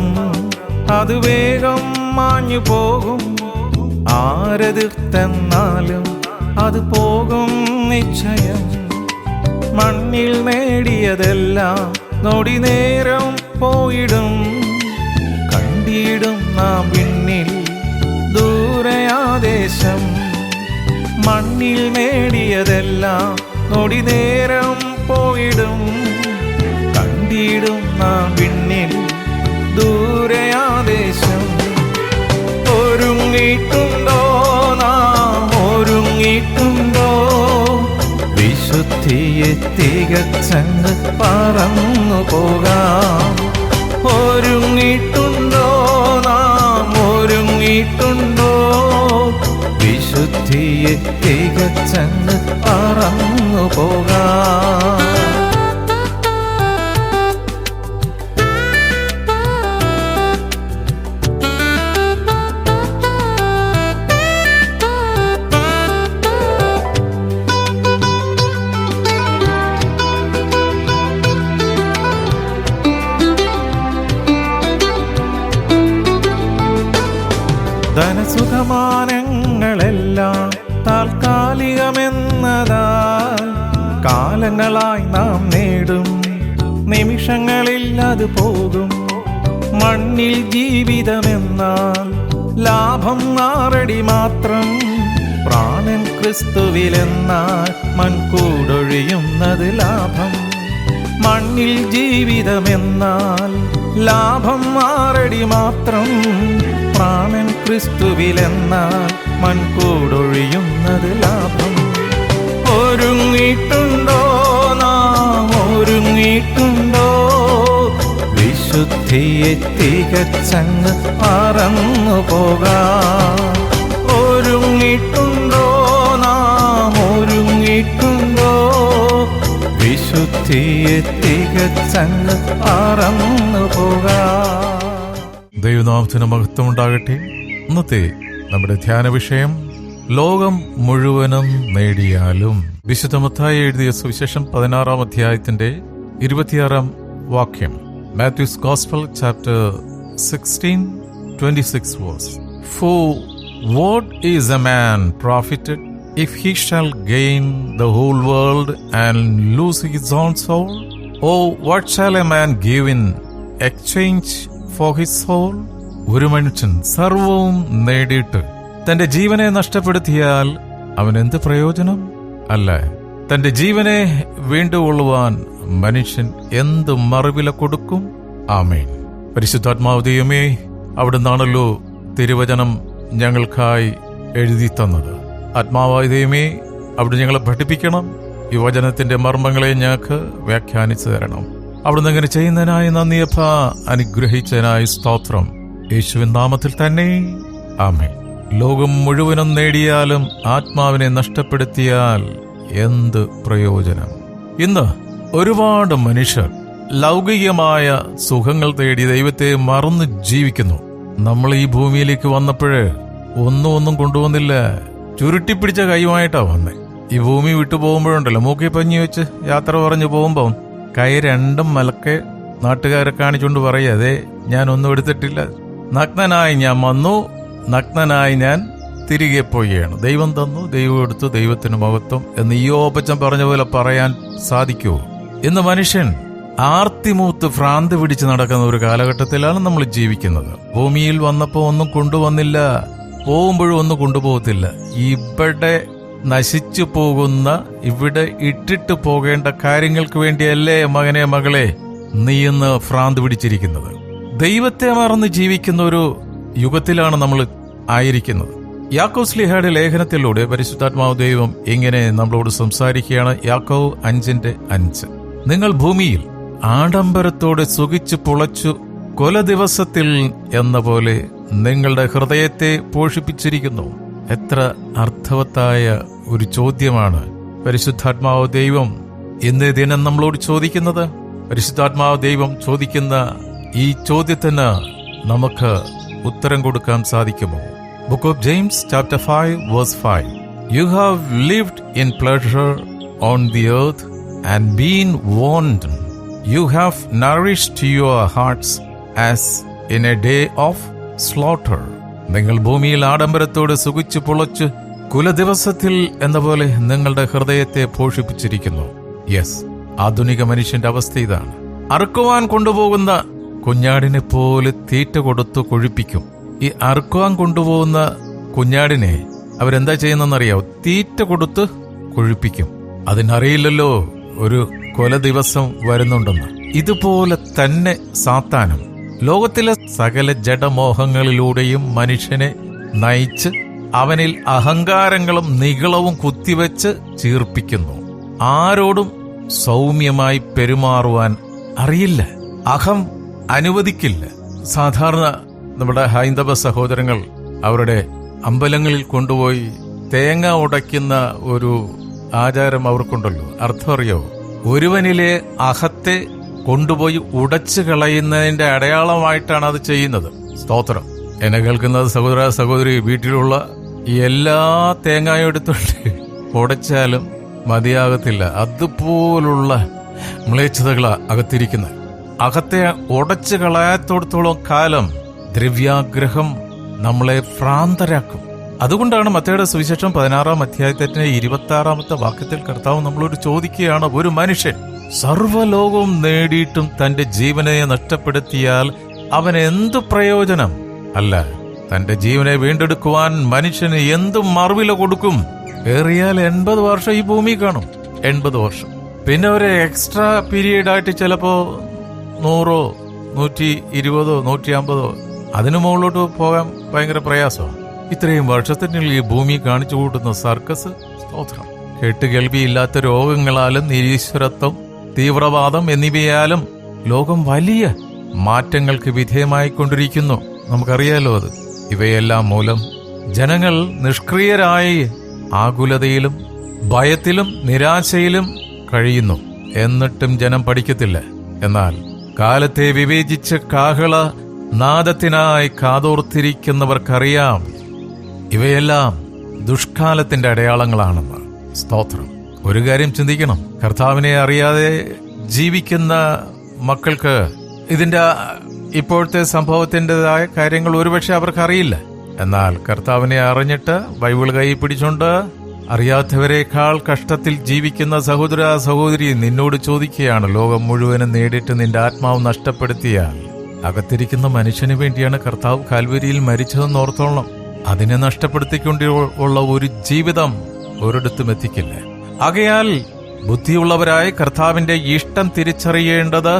മാത്രം അത് വേഗം മാഞ്ഞു പോകും. ആരതിർത്തെന്നാലും അത് പോകും നിശ്ചയം. മണ്ണിൽ നേടിയതെല്ലാം നൊടി നേരം പോയിടും. കണ്ടിടും നാം പിന്നിൽ ദൂരയാദേശം. മണ്ണിൽ നേടിയതെല്ലാം നൊടി നേരം പോയിടും. കണ്ടിടും നാം വിശുദ്ധിയെ തികച്ചങ്ങ് പറന്നു പോകാം. ഒരുങ്ങിയിട്ടുണ്ടോ നാം? ഒരുങ്ങിയിട്ടുണ്ടോ? വിശുദ്ധിയെ തികച്ചങ്ങ് പറന്നു പോകാം. ധനസുഖമാനങ്ങളെല്ലാം താൽക്കാലികമെന്നതാ കാലങ്ങളായി നാം നേടും. നിമിഷങ്ങളിൽ അത് പോകും. മണ്ണിൽ ജീവിതമെന്നാൽ ലാഭം നാറടി മാത്രം. പ്രാണൻ ക്രിസ്തുവിലെന്നാൽ മൺകൂടൊഴിയുന്നത് ലാഭം. മണ്ണിൽ ജീവിതമെന്നാൽ ലാഭം മാറടി മാത്രം പ്രാണൻ ക്രിസ്തുവിലെന്നാൽ മൺകൂടൊഴിയുന്നത് ലാഭം. ഒരുങ്ങിയിട്ടുണ്ടോ നാം? ഒരുങ്ങിയിട്ടുണ്ടോ വിശുദ്ധിയെ തികച്ചങ്ങ് പറന്നു പോകാം. ഒരുങ്ങിയിട്ടുണ്ടോ നാം? ഒരുങ്ങിയിട്ടുണ്ടോ വിശുദ്ധിയെ തികച്ചങ്ങ് പറന്നു ദൈവനാമത്തിന് മഹത്വം ഉണ്ടാകട്ടെ. ഇന്നത്തെ നമ്മുടെ ധ്യാന വിഷയം ലോകം മുഴുവനും നേടിയാലും. വിശുദ്ധ മത്തായി എഴുതിയ സുവിശേഷം പതിനാറാം അധ്യായത്തിന്റെ ഇരുപത്തിയാറാം വാക്യം. Matthew's gospel chapter sixteen twenty six was for what is a man profited if he shall gain the whole world and lose his own soul or what shall a man give in exchange for his soul ഒരു മനുഷ്യൻ സർവവും നേടിയിട്ട് തന്റെ ജീവനെ നഷ്ടപ്പെടുത്തിയാൽ അവൻ എന്ത് പ്രയോജനം അല്ല? തന്റെ ജീവനെ വീണ്ടുകൊള്ളുവാൻ മനുഷ്യൻ എന്ത് മറുവില കൊടുക്കും? ആമേൻ. പരിശുദ്ധാത്മാവ് ദൈവമേ അവിടുന്നാണല്ലോ തിരുവചനം ഞങ്ങൾക്കായി എഴുതി തന്നത് ആത്മാവായ ദൈവമേ ഞങ്ങളെ പഠിപ്പിക്കണം. യുവജനത്തിന്റെ മർമ്മങ്ങളെ ഞങ്ങൾക്ക് വ്യാഖ്യാനിച്ചു തരണം. അവിടുന്ന് അങ്ങനെ ചെയ്യുന്നതിനായി നന്ദിയപ്പ അനുഗ്രഹിച്ചതിനായി സ്തോത്രം. യേശുവിൻ നാമത്തിൽ തന്നെ. ആമേ ലോകം മുഴുവനും നേടിയാലും ആത്മാവിനെ നഷ്ടപ്പെടുത്തിയാൽ എന്ത് പ്രയോജനം? ഇന്ന് ഒരുപാട് മനുഷ്യർ ലൗകികമായ സുഖങ്ങൾ തേടി ദൈവത്തെ മറന്ന് ജീവിക്കുന്നു. നമ്മൾ ഈ ഭൂമിയിലേക്ക് വന്നപ്പോഴേ ഒന്നും ഒന്നും കൊണ്ടുവന്നില്ല. ചുരുട്ടിപ്പിടിച്ച കൈയുമായിട്ടാ വന്നേ. ഈ ഭൂമി വിട്ടു പോകുമ്പോഴുണ്ടല്ലോ മൂക്കി പഞ്ഞി വെച്ച് യാത്ര പറഞ്ഞു പോകുമ്പം കൈ രണ്ടും മലക്കെ നാട്ടുകാരെ കാണിച്ചുകൊണ്ട് പറയും അതെ ഞാൻ ഒന്നും എടുത്തിട്ടില്ല. നഗ്നനായി ഞാൻ വന്നു നഗ്നനായി ഞാൻ തിരികെ പോവുകയാണ്. ദൈവം തന്നു ദൈവം എടുത്തു ദൈവത്തിന് മഹത്വം എന്ന് ഈ ഓപ്പച്ചൻ പറഞ്ഞ പോലെ പറയാൻ സാധിക്കുമോ ഇന്ന് മനുഷ്യൻ ആർത്തിമൂത്ത് ഭ്രാന്ത് പിടിച്ച് നടക്കുന്ന ഒരു കാലഘട്ടത്തിലാണ് നമ്മൾ ജീവിക്കുന്നത്. ഭൂമിയിൽ വന്നപ്പോൾ ഒന്നും കൊണ്ടുവന്നില്ല. പോകുമ്പോഴും ഒന്നും കൊണ്ടുപോകത്തില്ല. ഇവിടെ നശിച്ചു പോകുന്ന ഇവിടെ ഇട്ടിട്ട് പോകേണ്ട കാര്യങ്ങൾക്ക് വേണ്ടിയല്ലേ മകനെ മകളെ നീ ഇന്ന് ഭ്രാന്ത് പിടിച്ചിരിക്കുന്നത്. ദൈവത്തെ മറന്ന് ജീവിക്കുന്ന ഒരു യുഗത്തിലാണ് നമ്മൾ ആയിരിക്കുന്നത്. യാക്കോസ്ലിഹയുടെ ലേഖനത്തിലൂടെ പരിശുദ്ധാത്മാവ് ദൈവം ഇങ്ങനെ നമ്മളോട് സംസാരിക്കുകയാണ്. യാക്കോവ് അഞ്ചിന്റെ അഞ്ച്. നിങ്ങൾ ഭൂമിയിൽ ആഡംബരത്തോടെ സുഖിച്ചു പുളച്ചു കൊല ദിവസത്തിൽ എന്ന പോലെ നിങ്ങളുടെ ഹൃദയത്തെ പോഷിപ്പിച്ചിരിക്കുന്നു. എത്ര അർത്ഥവത്തായ ഒരു ചോദ്യമാണ്. പരിശുദ്ധാത്മാവ് ദൈവം ഇന്ന് ദിനം നമ്മളോട് ചോദിക്കുന്നത്? പരിശുദ്ധാത്മാവ് ദൈവം ചോദിക്കുന്ന ഈ ചോദ്യത്തിന് നമുക്ക് ഉത്തരം കൊടുക്കാൻ സാധിക്കുമോ? Book of James chapter five verse five you have lived in pleasure on the earth and been wanton you have nourish your hearts as in a day of slaughter. നിങ്ങൾ ഭൂമിയിൽ ആഡംബരത്തോട് സുഖിച്ചു പൊളച്ച് കുലദിവസത്തിൽ എന്ന പോലെ നിങ്ങളുടെ ഹൃദയത്തെ പോഷിപ്പിച്ചിരിക്കുന്നു. യെസ് ആധുനിക മനുഷ്യന്റെ അവസ്ഥ ഇതാണ്. അറുക്കുവാൻ കൊണ്ടുപോകുന്ന കുഞ്ഞാടിനെ പോലെ തീറ്റ കൊടുത്തു കൊഴിപ്പിക്കും. ഈ അറുക്കുവാൻ കൊണ്ടുപോകുന്ന കുഞ്ഞാടിനെ അവരെന്താ ചെയ്യുന്നറിയാവോ തീറ്റ കൊടുത്ത് കൊഴിപ്പിക്കും. അതിനറിയില്ലല്ലോ ഒരു കൊല ദിവസം വരുന്നുണ്ടെന്ന്. ഇതുപോലെ തന്നെ സാത്താനും ലോകത്തിലെ സകല ജഡമോഹങ്ങളിലൂടെയും മനുഷ്യനെ നയിച്ച് അവനിൽ അഹങ്കാരങ്ങളും നികളവും കുത്തിവെച്ച് ചീർപ്പിക്കുന്നു. ആരോടും സൗമ്യമായി പെരുമാറുവാൻ അറിയില്ല. അഹം അനുവദിക്കില്ല. സാധാരണ നമ്മുടെ ഹൈന്ദവ സഹോദരങ്ങൾ അവരുടെ അമ്പലങ്ങളിൽ കൊണ്ടുപോയി തേങ്ങ ഉടയ്ക്കുന്ന ഒരു ആചാരം അവർക്കുണ്ടല്ലോ. അർത്ഥം അറിയോ? ഒരുവനിലെ അഹത്തെ കൊണ്ടുപോയി ഉടച്ചു കളയുന്നതിന്റെ അടയാളമായിട്ടാണ് അത് ചെയ്യുന്നത്. സ്തോത്രം. എന്നെ കേൾക്കുന്നത് സഹോദര സഹോദരി വീട്ടിലുള്ള എല്ലാ തേങ്ങയും എടുത്തുകൊണ്ട് ഉടച്ചാലും മതിയാകത്തില്ല. അതുപോലുള്ള മ്ലേച്ഛതകളാ അകത്തിരിക്കുന്നത്. അകത്തെ ഉടച്ചു കളയാത്തോടത്തോളം കാലം ദ്രവ്യാഗ്രഹം നമ്മളെ ഭ്രാന്തരാക്കും. അതുകൊണ്ടാണ് മത്തയുടെ സുവിശേഷം പതിനാറാം അധ്യായത്തിന്റെ ഇരുപത്തി ആറാമത്തെ വാക്യത്തിൽ കർത്താവ് നമ്മളോട് ചോദിക്കുകയാണ് ഒരു മനുഷ്യൻ സർവലോകവും നേടിയിട്ടും തന്റെ ജീവനെ നഷ്ടപ്പെടുത്തിയാൽ അവൻ എന്തു പ്രയോജനം? അല്ല തന്റെ ജീവനെ വീണ്ടെടുക്കുവാൻ മനുഷ്യന് എന്തു മറുവില കൊടുക്കും? ഏറിയാൽ എൺപത് വർഷം ഈ ഭൂമി കാണും. എൺപത് വർഷം. പിന്നെ ഒരു എക്സ്ട്രാ പീരീഡ് ആയിട്ട് ചിലപ്പോ നൂറോ നൂറ്റി ഇരുപതോ നൂറ്റി അമ്പതോ അതിനു മുകളിലോട്ട് പോകാൻ ഭയങ്കര പ്രയാസമാണ്. ഇത്രയും വർഷത്തിനുള്ളിൽ ഈ ഭൂമി കാണിച്ചു കൂട്ടുന്ന സർക്കസ് സ്തോത്രം. കേട്ടുകേൾവിയില്ലാത്ത രോഗങ്ങളാലും നിരീശ്വരത്വം തീവ്രവാദം എന്നിവയാലും ലോകം വലിയ മാറ്റങ്ങൾക്ക് വിധേയമായിക്കൊണ്ടിരിക്കുന്നു. നമുക്കറിയാലോ അത്. ഇവയെല്ലാം മൂലം ജനങ്ങൾ നിഷ്ക്രിയരായി ആകുലതയിലും ഭയത്തിലും നിരാശയിലും കഴിയുന്നു. എന്നിട്ടും ജനം പഠിക്കത്തില്ല. എന്നാൽ കാലത്തെ വിവേചിച്ച് കാഹള നാദത്തിനായി കാതോർത്തിരിക്കുന്നവർക്കറിയാം. ഇവയെല്ലാം ദുഷ്കാലത്തിന്റെ അടയാളങ്ങളാണെന്ന് സ്തോത്രം. ഒരു കാര്യം ചിന്തിക്കണം. കർത്താവിനെ അറിയാതെ ജീവിക്കുന്ന മക്കൾക്ക് ഇതിന്റെ ഇപ്പോഴത്തെ സംഭവത്തിന്റെതായ കാര്യങ്ങൾ ഒരുപക്ഷെ അവർക്ക് അറിയില്ല എന്നാൽ കർത്താവിനെ അറിഞ്ഞിട്ട് ബൈബിൾ കൈ പിടിച്ചുകൊണ്ട് അറിയാത്തവരെക്കാൾ കഷ്ടത്തിൽ ജീവിക്കുന്ന സഹോദര സഹോദരി നിന്നോട് ചോദിക്കുകയാണ് ലോകം മുഴുവനും നേടിയിട്ട് നിന്റെ ആത്മാവ് നഷ്ടപ്പെടുത്തിയാൽ അകത്തിരിക്കുന്ന മനുഷ്യന് വേണ്ടിയാണ് കർത്താവ് കാൽവരിയിൽ മരിച്ചതെന്ന് ഓർത്തോളണം. അതിനെ നഷ്ടപ്പെടുത്തിക്കൊണ്ട് ഉള്ള ഒരു ജീവിതം ഒരിടത്തും എത്തിക്കില്ല. ആകയാൽ ബുദ്ധിയുള്ളവരായ കർത്താവിന്റെ ഇഷ്ടം തിരിച്ചറിയേണ്ടത്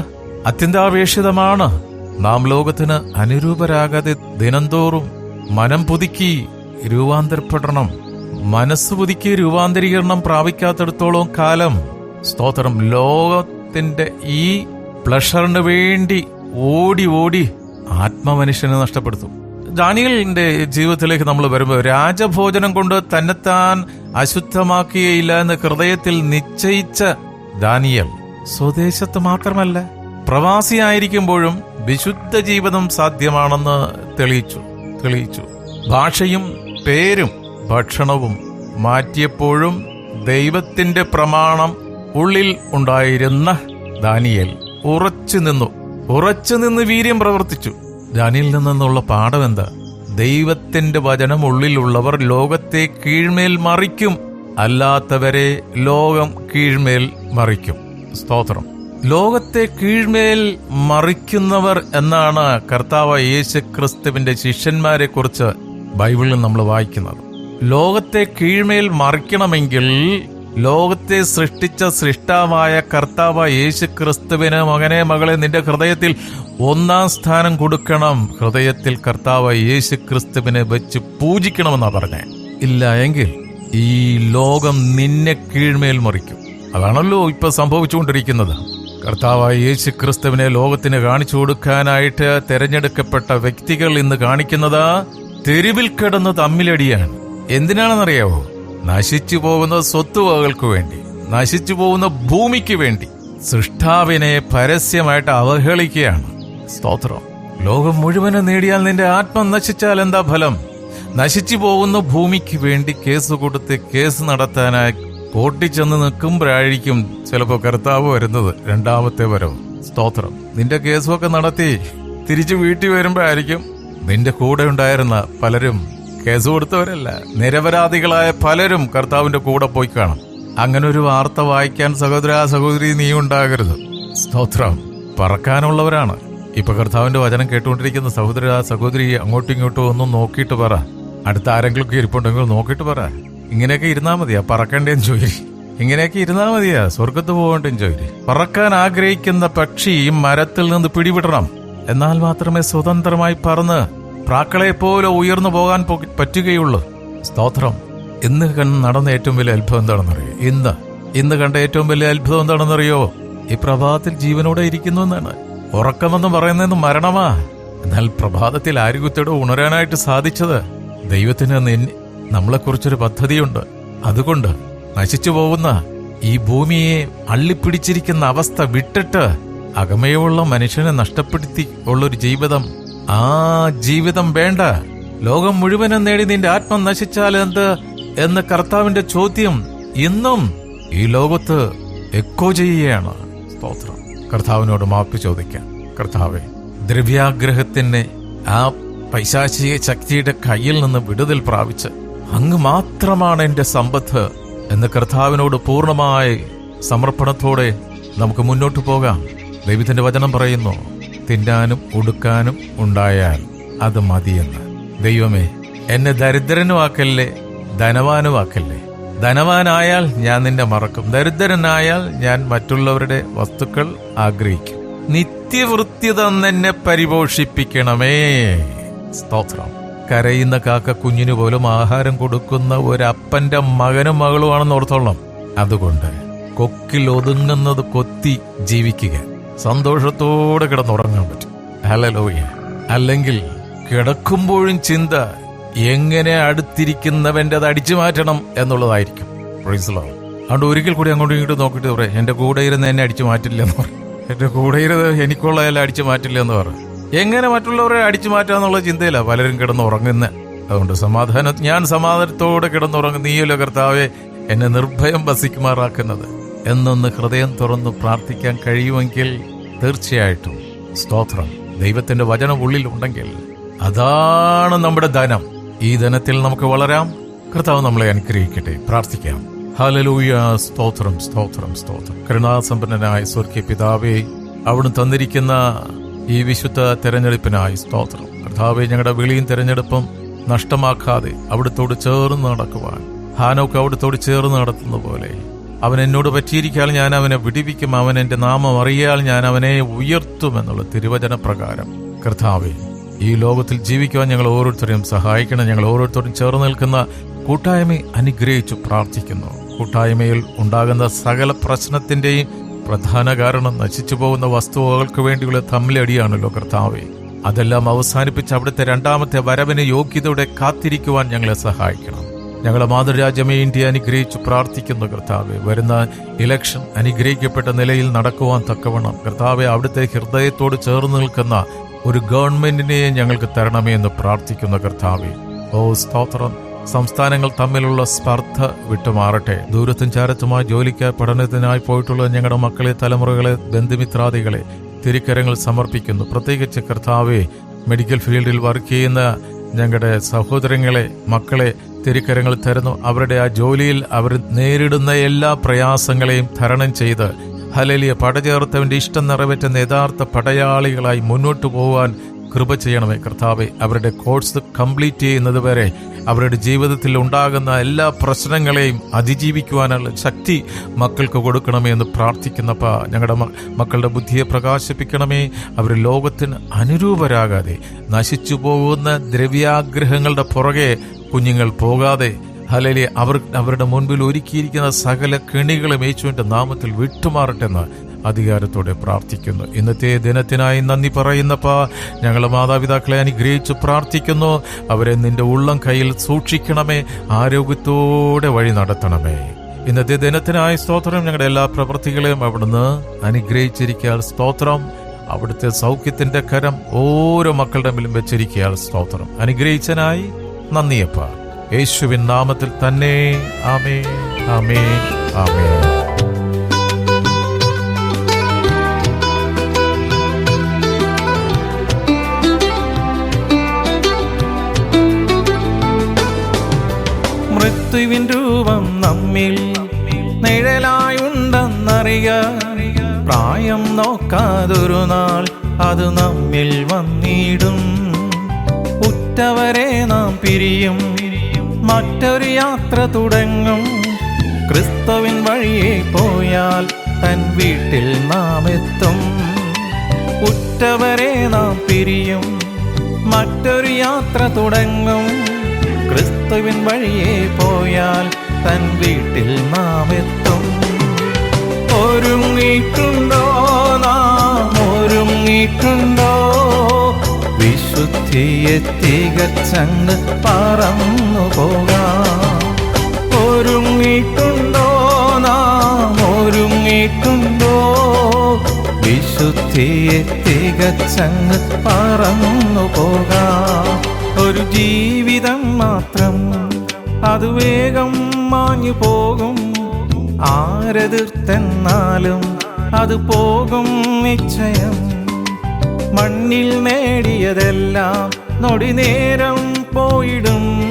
അത്യന്താപേക്ഷിതമാണ്. നാം ലോകത്തിന് അനുരൂപരാകാതെ ദിനംതോറും മനം പുതുക്കി രൂപാന്തരപ്പെടണം. മനസ്സ് പുതുക്കി രൂപാന്തരീകരണം പ്രാപിക്കാത്തിടത്തോളം കാലം സ്തോത്രം ലോകത്തിന്റെ ഈ പ്ലഷറിന് വേണ്ടി ഓടി ഓടി ആത്മമനുഷ്യനെ നഷ്ടപ്പെടുത്തും. ഡാനിയലിന്റെ ജീവിതത്തിലേക്ക് നമ്മൾ വരുമ്പോൾ രാജഭോജനം കൊണ്ട് തന്നെത്താൻ അശുദ്ധമാക്കിയയില്ല എന്ന് ഹൃദയത്തിൽ നിശ്ചയിച്ച ദാനിയൽ സ്വദേശത്ത് മാത്രമല്ല പ്രവാസിയായിരിക്കുമ്പോഴും വിശുദ്ധ ജീവിതം സാധ്യമാണെന്ന് തെളിയിച്ചു തെളിയിച്ചു. ഭാഷയും പേരും ഭക്ഷണവും മാറ്റിയപ്പോഴും ദൈവത്തിന്റെ പ്രമാണം ഉള്ളിൽ ഉണ്ടായിരുന്ന ദാനിയൽ ഉറച്ചു നിന്നു ഉറച്ചു നിന്ന് വീര്യം പ്രവർത്തിച്ചു. ദാനിയിൽ നിന്നുള്ള പാഠം എന്താ? ദൈവത്തിന്റെ വചനം ഉള്ളിലുള്ളവർ ലോകത്തെ കീഴ്മേൽ മറിക്കും. അല്ലാത്തവരെ ലോകം കീഴ്മേൽ മറിക്കും. സ്തോത്രം. ലോകത്തെ കീഴ്മേൽ മറിക്കുന്നവർ എന്നാണ് കർത്താവ് യേശു ക്രിസ്തുവിന്റെ ശിഷ്യന്മാരെ കുറിച്ച് ബൈബിളിൽ നമ്മൾ വായിക്കുന്നത്. ലോകത്തെ കീഴ്മേൽ മറിക്കണമെങ്കിൽ ലോകത്തെ സൃഷ്ടിച്ച സൃഷ്ടാവായ കർത്താവ് യേശു ക്രിസ്തുവിന് മകനെ മകളെ നിന്റെ ഹൃദയത്തിൽ ഒന്നാം സ്ഥാനം കൊടുക്കണം. ഹൃദയത്തിൽ കർത്താവ് യേശു ക്രിസ്തുവിനെ വെച്ച് പൂജിക്കണമെന്നാ പറഞ്ഞേ. ഇല്ല എങ്കിൽ ഈ ലോകം നിന്നെ കീഴ്മേൽ മറിക്കും. അതാണല്ലോ ഇപ്പൊ സംഭവിച്ചുകൊണ്ടിരിക്കുന്നത്. കർത്താവായ യേശു ക്രിസ്തുവിനെ ലോകത്തിന് കാണിച്ചു കൊടുക്കാനായിട്ട് തെരഞ്ഞെടുക്കപ്പെട്ട വ്യക്തികൾ ഇന്ന് കാണിക്കുന്നത് തെരുവിൽ കിടന്ന് തമ്മിലടിയാണ്. എന്തിനാണെന്നറിയാവോ? നശിച്ചു പോകുന്ന സ്വത്തുവകൾക്ക് വേണ്ടി നശിച്ചു പോകുന്ന ഭൂമിക്ക് വേണ്ടി സൃഷ്ടാവിനെ പരസ്യമായിട്ട് അവഹേളിക്കുകയാണ്. സ്തോത്രം. ലോകം മുഴുവനും നേടിയാൽ നിന്റെ ആത്മം നശിച്ചാൽ എന്താ ഫലം? നശിച്ചു പോകുന്ന ഭൂമിക്ക് വേണ്ടി കേസ് കൊടുത്ത് കേസ് നടത്താനായി കോട്ടി ചെന്ന് നിൽക്കുമ്പോഴായിരിക്കും ചിലപ്പോ കർത്താവ് വരുന്നത്. രണ്ടാമത്തെ വരവ്. സ്തോത്രം. നിന്റെ കേസുമൊക്കെ നടത്തി തിരിച്ചു വീട്ടിൽ വരുമ്പോഴായിരിക്കും നിന്റെ കൂടെ ഉണ്ടായിരുന്ന പലരും കേസ് കൊടുത്തവരല്ല. നിരപരാധികളായ പലരും കർത്താവിന്റെ കൂടെ പോയി കാണും. അങ്ങനെ ഒരു വാർത്ത വായിക്കാൻ സഹോദര സഹോദരി നീ ഉണ്ടാകരുത് സ്തോത്രം. പറക്കാനുള്ളവരാണ്. ഇപ്പൊ കർത്താവിന്റെ വചനം കേട്ടുകൊണ്ടിരിക്കുന്ന സഹോദര സഹോദരി അങ്ങോട്ടും ഇങ്ങോട്ടും ഒന്നും നോക്കിയിട്ട് പറ. അടുത്ത ആരെങ്കിലും ഇരിപ്പുണ്ടെങ്കിൽ നോക്കിയിട്ട് പറ. ഇങ്ങനെയൊക്കെ ഇരുന്നാ മതിയാ. പറക്കേണ്ടേന്ന് ജോലി ഇങ്ങനെയൊക്കെ ഇരുന്നാ മതിയാ. സ്വർഗത്ത് പോകണ്ടേന്ന് ജോലി പറക്കാൻ ആഗ്രഹിക്കുന്ന പക്ഷി മരത്തിൽ നിന്ന് പിടിവിടണം. എന്നാൽ മാത്രമേ സ്വതന്ത്രമായി പറന്ന് പ്രാക്കളെ പോലെ ഉയർന്നു പോകാൻ പറ്റുകയുള്ളു. സ്തോത്രം. ഇന്ന് നടന്ന ഏറ്റവും വലിയ അത്ഭുതം എന്താണെന്നറിയോ? ഇന്ന്. ഇന്ന് കണ്ട ഏറ്റവും വലിയ അത്ഭുതം എന്താണെന്നറിയോ? ഈ പ്രഭാതത്തിൽ ജീവനോടെ ഇരിക്കുന്നു എന്നാണ്. ഉറക്കമെന്ന് പറയുന്നത് മരണമാ. എന്നാൽ പ്രഭാതത്തിൽ ആരോഗ്യത്തോടെ ഉണരാനായിട്ട് സാധിച്ചത് ദൈവത്തിന് നമ്മളെക്കുറിച്ചൊരു പദ്ധതിയുണ്ട്. അതുകൊണ്ട് നശിച്ചു പോകുന്ന ഈ ഭൂമിയെ അള്ളിപ്പിടിച്ചിരിക്കുന്ന അവസ്ഥ വിട്ടിട്ട് അകമയുള്ള മനുഷ്യനെ നഷ്ടപ്പെടുത്തി ഉള്ളൊരു ജീവിതം ആ ജീവിതം വേണ്ട. ലോകം മുഴുവനും നേടി നിന്റെ ആത്മം നശിച്ചാൽ എന്ത്? എന്ന കർത്താവിന്റെ ചോദ്യം ഇന്നും ഈ ലോകത്ത് എക്കോ ചെയ്യുകയാണ്. സ്തോത്രം. കർത്താവിനോട് മാപ്പ് ചോദിക്കാം. കർത്താവെ ദ്രവ്യാഗ്രഹത്തിന് ആ പൈശാചിക ശക്തിയുടെ കയ്യിൽ നിന്ന് വിടുതൽ പ്രാപിച്ച് അങ്ങ് മാത്രമാണ് എന്റെ സമ്പത്ത് എന്ന് കർത്താവിനോട് പൂർണമായി സമർപ്പണത്തോടെ നമുക്ക് മുന്നോട്ട് പോകാം. ദൈവത്തിന്റെ വചനം പറയുന്നു തിന്നാനും ഉടുക്കാനും ഉണ്ടായാൽ അത് മതിയെന്ന്. ദൈവമേ എന്നെ ദരിദ്രനുമാക്കല്ലേ ധനവാനുമാക്കല്ലേ ധനവാനായാൽ ഞാൻ നിന്നെ മറക്കും. ദരിദ്രനായാൽ ഞാൻ മറ്റുള്ളവരുടെ വസ്തുക്കൾ ആഗ്രഹിക്കും. നിത്യവൃത്തി തന്നെ പരിപോഷിപ്പിക്കണമേ. സ്തോത്രം. കരയുന്ന കാക്ക കുഞ്ഞിനു പോലും ആഹാരം കൊടുക്കുന്ന ഒരപ്പന്റെ മകനും മകളുമാണെന്ന് ഓർത്തോളം അതുകൊണ്ട് കൊക്കിൽ ഒതുങ്ങുന്നത് കൊത്തി ജീവിക്കുക. സന്തോഷത്തോടെ കിടന്നുറങ്ങാൻ പറ്റും ഹലലോയ അല്ലെങ്കിൽ കിടക്കുമ്പോഴും ചിന്ത എങ്ങനെ അടുത്തിരിക്കുന്നവന്റെ അത് അടിച്ചു മാറ്റണം എന്നുള്ളതായിരിക്കും. Lord. അതുകൊണ്ട് ഒരിക്കൽ കൂടി അങ്ങോട്ടും ഇങ്ങോട്ടും നോക്കിയിട്ട് പറയാം എന്റെ കൂടെ ഇരുന്ന് എന്നെ അടിച്ചു മാറ്റില്ല എന്ന് പറയും. എന്റെ കൂടെ ഇരുന്ന് എനിക്കുള്ള അടിച്ചു മാറ്റില്ല എന്ന് പറയും. എങ്ങനെ മറ്റുള്ളവരെ അടിച്ചു മാറ്റാന്നുള്ള ചിന്തയില്ല പലരും കിടന്ന് ഉറങ്ങുന്നത് അതുകൊണ്ട് സമാധാനം ഞാൻ സമാധാനത്തോടെ കിടന്നുറങ്ങും. നീയല്ലോ കർത്താവെ എന്നെ നിർഭയം വസിക്കുമാറാക്കുന്നത്. എന്നൊന്ന് ഹൃദയം തുറന്ന് പ്രാർത്ഥിക്കാൻ കഴിയുമെങ്കിൽ തീർച്ചയായിട്ടും സ്തോത്രം. ദൈവത്തിന്റെ വചനം ഉള്ളിൽ ഉണ്ടെങ്കിൽ അതാണ് നമ്മുടെ ധനം. ഈ ധനത്തിൽ നമുക്ക് വളരാം. കർത്താവ് നമ്മളെ അനുഗ്രഹിക്കട്ടെ. പ്രാർത്ഥിക്കാം. ഹലലൂയ സ്തോത്രം സ്തോത്രം സ്തോത്രം. കരുണാസമ്പന്നനായ സ്വർഗീയ പിതാവെ അവിടുന്ന് തന്നിരിക്കുന്ന ഈ വിശുദ്ധ തെരഞ്ഞെടുപ്പിനായി സ്തോത്രം. കർത്താവെ ഞങ്ങളുടെ വിളിയും തെരഞ്ഞെടുപ്പും നഷ്ടമാക്കാതെ അവിടുത്തോട് ചേർന്ന് നടക്കുവാൻ ഹാനോക്ക് അവിടുത്തോട് ചേർന്ന് നടത്തുന്ന പോലെ അവൻ എന്നോട് പറ്റിയിരിക്കാൽ ഞാൻ അവനെ വിടിവിക്കും. അവൻ എന്റെ നാമം അറിയാൽ ഞാൻ അവനെ ഉയർത്തുമെന്നുള്ള തിരുവചന പ്രകാരം കർത്താവെ ഈ ലോകത്തിൽ ജീവിക്കുവാൻ ഞങ്ങൾ ഓരോരുത്തരെയും സഹായിക്കണം. ഞങ്ങൾ ഓരോരുത്തരും ചേർന്ന് നിൽക്കുന്ന കൂട്ടായ്മ അനുഗ്രഹിച്ചു പ്രാർത്ഥിക്കുന്നു. കൂട്ടായ്മയിൽ ഉണ്ടാകുന്ന സകല പ്രശ്നത്തിന്റെയും പ്രധാന കാരണം നശിച്ചു പോകുന്ന വസ്തുവകൾക്ക് വേണ്ടിയുള്ള തമ്മിലടിയാണല്ലോ കർത്താവെ. അതെല്ലാം അവസാനിപ്പിച്ച് അവിടുത്തെ രണ്ടാമത്തെ വരവിന് യോഗ്യതയോടെ കാത്തിരിക്കുവാൻ ഞങ്ങളെ സഹായിക്കണം. ഞങ്ങളെ മാതൃരാജ്യമേ ഇന്ത്യ അനുഗ്രഹിച്ച് പ്രാർത്ഥിക്കുന്നു കർത്താവെ. വരുന്ന ഇലക്ഷൻ അനുഗ്രഹിക്കപ്പെട്ട നിലയിൽ നടക്കുവാൻ തക്കവണ്ണം കർത്താവെ അവിടുത്തെ ഹൃദയത്തോട് ചേർന്ന് നിൽക്കുന്ന ഒരു ഗവൺമെന്റിനെ ഞങ്ങൾക്ക് തരണമേ എന്ന് പ്രാർത്ഥിക്കുന്ന കർത്താവെ. ഓ സ്തോത്രം. സംസ്ഥാനങ്ങൾ തമ്മിലുള്ള സ്പർദ്ധ വിട്ടുമാറട്ടെ. ദൂരത്തും ചാരത്തുമായി ജോലിക്ക് പഠനത്തിനായി പോയിട്ടുള്ള ഞങ്ങളുടെ മക്കളെ തലമുറകളെ ബന്ധുമിത്രാദികളെ തിരിക്കരങ്ങൾ സമർപ്പിക്കുന്നു. പ്രത്യേകിച്ച് കർത്താവെ മെഡിക്കൽ ഫീൽഡിൽ വർക്ക് ചെയ്യുന്ന ഞങ്ങളുടെ സഹോദരങ്ങളെ മക്കളെ തിരിക്കരങ്ങൾ തരുന്നു. അവരുടെ ആ ജോലിയിൽ അവർ നേരിടുന്ന എല്ലാ പ്രയാസങ്ങളെയും തരണം ചെയ്ത് ഹലലിയ പടചേർത്തവന്റെ ഇഷ്ടം നിറവേറ്റുന്ന യഥാർത്ഥ പടയാളികളായി മുന്നോട്ടു പോകാൻ കൃപ ചെയ്യണമേ കർത്താവെ. അവരുടെ കോഴ്സ് കംപ്ലീറ്റ് ചെയ്യുന്നത് വരെ അവരുടെ ജീവിതത്തിൽ ഉണ്ടാകുന്ന എല്ലാ പ്രശ്നങ്ങളെയും അതിജീവിക്കുവാനുള്ള ശക്തി മക്കൾക്ക് കൊടുക്കണമേ എന്ന് പ്രാർത്ഥിക്കുന്നപ്പ. ഞങ്ങളുടെ മക്കളുടെ ബുദ്ധിയെ പ്രകാശിപ്പിക്കണമേ. അവർ ലോകത്തിന് അനുരൂപരാകാതെ നശിച്ചു പോകുന്ന ദ്രവ്യാഗ്രഹങ്ങളുടെ പുറകെ കുഞ്ഞുങ്ങൾ പോകാതെ ഹലലി അവർ അവരുടെ മുൻപിൽ ഒരുക്കിയിരിക്കുന്ന സകല കെണികളും യേശുവിന്റെ നാമത്തിൽ വിട്ടുമാറട്ടെന്ന് അധികാരത്തോടെ പ്രാർത്ഥിക്കുന്നു. ഇന്നത്തെ ദിനത്തിനായി നന്ദി പറയുന്നപ്പാ ഞങ്ങളെ മാതാപിതാക്കളെ അനുഗ്രഹിച്ച് പ്രാർത്ഥിക്കുന്നു. അവരെ നിന്റെ ഉള്ളം കയ്യിൽ സൂക്ഷിക്കണമേ ആരോഗ്യത്തോടെ വഴി നടത്തണമേ. ഇന്നത്തെ ദിനത്തിനായി സ്തോത്രം. ഞങ്ങളുടെ എല്ലാ പ്രവൃത്തികളെയും അവിടുന്ന് അനുഗ്രഹിച്ചിരിക്കാൻ സ്തോത്രം. അവിടുത്തെ സൗഖ്യത്തിന്റെ കരം ഓരോ മക്കളുടെ മേലും വെച്ചിരിക്കാൻ സ്തോത്രം. അനുഗ്രഹിച്ചനായി നന്ദിയപ്പ. യേശുവിൻ നാമത്തിൽ തന്നെ. ആമേ ആമേ ആമേ ക്രിസ്തുവിൻ രൂപം നമ്മിൽ നിഴലായുണ്ടെന്നറിയ പ്രായം നോക്കാതൊരു നാൾ അത് നമ്മിൽ വന്നിടും. ഉറ്റവരെ നാം പിരിയും മറ്റൊരു യാത്ര തുടങ്ങും. ക്രിസ്തുവിൻ വഴിയെ പോയാൽ തൻ വീട്ടിൽ നാം എത്തും. ഉറ്റവരെ നാം പിരിയും മറ്റൊരു യാത്ര തുടങ്ങും. ക്രിസ്തുവിൻ വഴിയെ പോയാൽ തൻ വീട്ടിൽ നാം എത്തും ഒരുങ്ങിയിട്ടുണ്ടോ നാം? ഒരുങ്ങിയിട്ടുണ്ടോ? വിശുദ്ധിയെ തികച്ചങ്ങ് പറന്നു പോകാം. ഒരുങ്ങിയിട്ടുണ്ടോ നാം? ഒരുങ്ങിയിട്ടുണ്ടോ? വിശുദ്ധിയെ തികച്ചങ്ങ് പറന്നു പോകാം. ഒരു ജീവിതം മാത്രം അത് വേഗം മാഞ്ഞു പോകും. ആരെതിർത്തെന്നാലും അത് പോകും നിശ്ചയം. മണ്ണിൽ നേടിയതെല്ലാം നൊടി നേരം പോയിടും.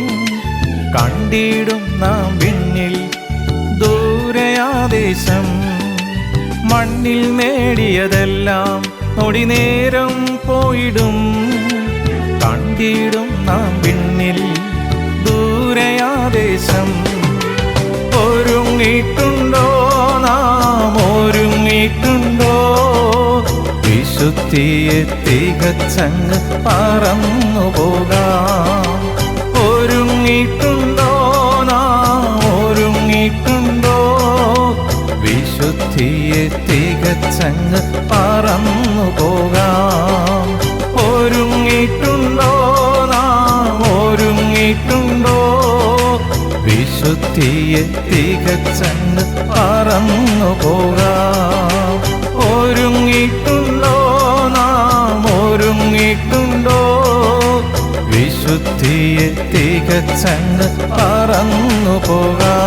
കണ്ടിടും നാം പിന്നിൽ ദൂരയാദേശം. മണ്ണിൽ നേടിയതെല്ലാം നൊടി നേരം പോയിടും. കണ്ടിടും നാം പിന്നിൽ ദൂരയാദേശം. ഒരുങ്ങിയിട്ടുണ്ടോ നാം? ഒരുങ്ങിയിട്ടുണ്ടോ? വിശുദ്ധിയെ തികച്ചങ്ങ് പറന്നു പോകാം. ഒരുങ്ങിയിട്ടുണ്ടോ നാം? ഒരുങ്ങിയിട്ടുണ്ടോ? വിശുദ്ധിയെ തികച്ചങ്ങ് പറന്നു പോകാം. ഒരുങ്ങിയിട്ടുണ്ടോ? നാം ഒരുങ്ങിയിട്ടുണ്ടോ? വിശുദ്ധിയെ തികച്ചങ്ങ് പറന്നു പോകാം. ഒരുങ്ങിയിട്ടുണ്ടോ? നാം ഒരുങ്ങിയിട്ടുണ്ടോ? വിശുദ്ധിയെ തികച്ചങ്ങ് പറന്നു പോകാം.